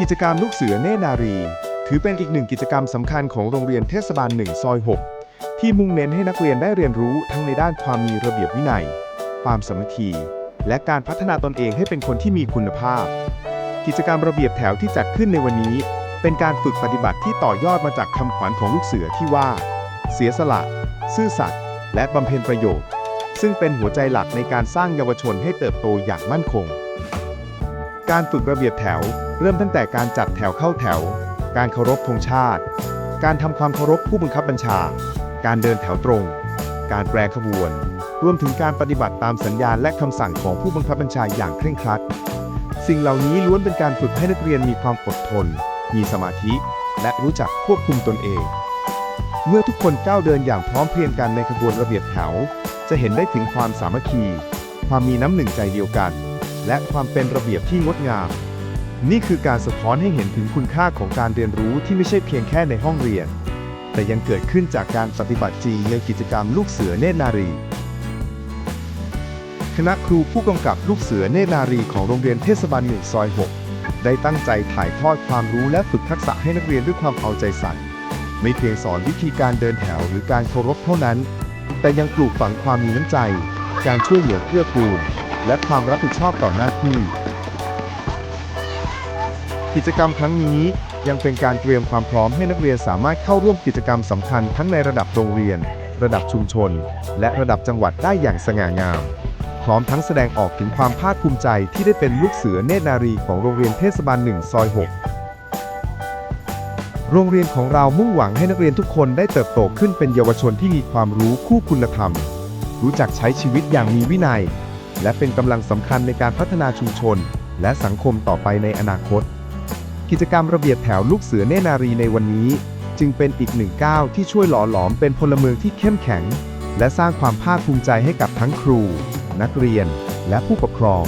กิจกรรมลูกเสือเนนารี ถือเป็นอีกหนึ่งกิจกรรมสำคัญของโรงเรียนเทศบาลหนึ่งซอย6 ที่มุ่งเน้นให้นักเรียนได้เรียนรู้ทั้งในด้านความมีระเบียบวินัย ความสามัคคี และการพัฒนาตนเองให้เป็นคนที่มีคุณภาพ กิจกรรมระเบียบแถวที่จัดขึ้นในวันนี้ เป็นการฝึกปฏิบัติที่ต่อยอดมาจากคำขวัญของลูกเสือที่ว่า เสียสละ ซื่อสัตย์และบำเพ็ญประโยชน์ ซึ่งเป็นหัวใจหลักในการสร้างเยาวชนให้เติบโตอย่างมั่นคง การฝึกระเบียบแถว เริ่มตั้งแต่การจัดแถวเข้าแถว การเคารพธงชาติ การทำความเคารพผู้บังคับบัญชา การเดินแถวตรง การแปรขบวน รวมถึงการปฏิบัติตามสัญญาณและคำสั่งของผู้บังคับบัญชาอย่างเคร่งครัด สิ่งเหล่านี้ล้วนเป็นการฝึกให้นักเรียนมีความอดทน มีสมาธิ และรู้จักควบคุมตนเอง เมื่อทุกคนก้าวเดินอย่างพร้อมเพรียงกันในขบวนระเบียบแถว จะเห็นได้ถึงความสามัคคี ความมีน้ำหนึ่งใจเดียวกัน และความเป็นระเบียบที่งดงาม นี่คือการสะท้อนให้เห็นถึงคุณค่าของการเรียนรู้ที่ไม่ใช่เพียงแค่ในห้องเรียน แต่ยังเกิดขึ้นจากการปฏิบัติจริงในกิจกรรมลูกเสือเนตรนารี คณะครูผู้กำกับลูกเสือเนตรนารีของโรงเรียนเทศบาลหนึ่งซอย 6 ได้ตั้งใจถ่ายทอดความรู้และฝึกทักษะให้นักเรียนด้วยความเอาใจใส่ไม่เพียงสอนวิธีการเดินแถวหรือการเคารพเท่านั้น แต่ยังปลูกฝังความมีน้ำใจ การช่วยเหลือเกื้อกูล และความรับผิดชอบต่อหน้าที่ กิจกรรมครั้งนี้ยังเป็นการเตรียมความพร้อมให้นักเรียนสามารถเข้าร่วมกิจกรรมสำคัญทั้งในระดับโรงเรียน ระดับชุมชน และระดับจังหวัดได้อย่างสง่างาม พร้อมทั้งแสดงออกถึงความภาคภูมิใจที่ได้เป็นลูกเสือเนตรนารีของโรงเรียนเทศบาลหนึ่งซอย6โรงเรียนของเรามุ่งหวังให้นักเรียนทุกคนได้เติบโตขึ้นเป็นเยาวชนที่มีความรู้คู่คุณธรรม รู้จักใช้ชีวิตอย่างมีวินัย และเป็นกำลังสำคัญในการพัฒนาชุมชน และสังคมต่อไปในอนาคต กิจกรรมระเบียบแถวลูกเสือเนนารีในวันนี้ จึงเป็นอีกหนึ่งก้าวที่ช่วยหล่อหลอมเป็นพลเมืองที่เข้มแข็ง และสร้างความภาคภูมิใจให้กับทั้งครู นักเรียน และผู้ปกครอง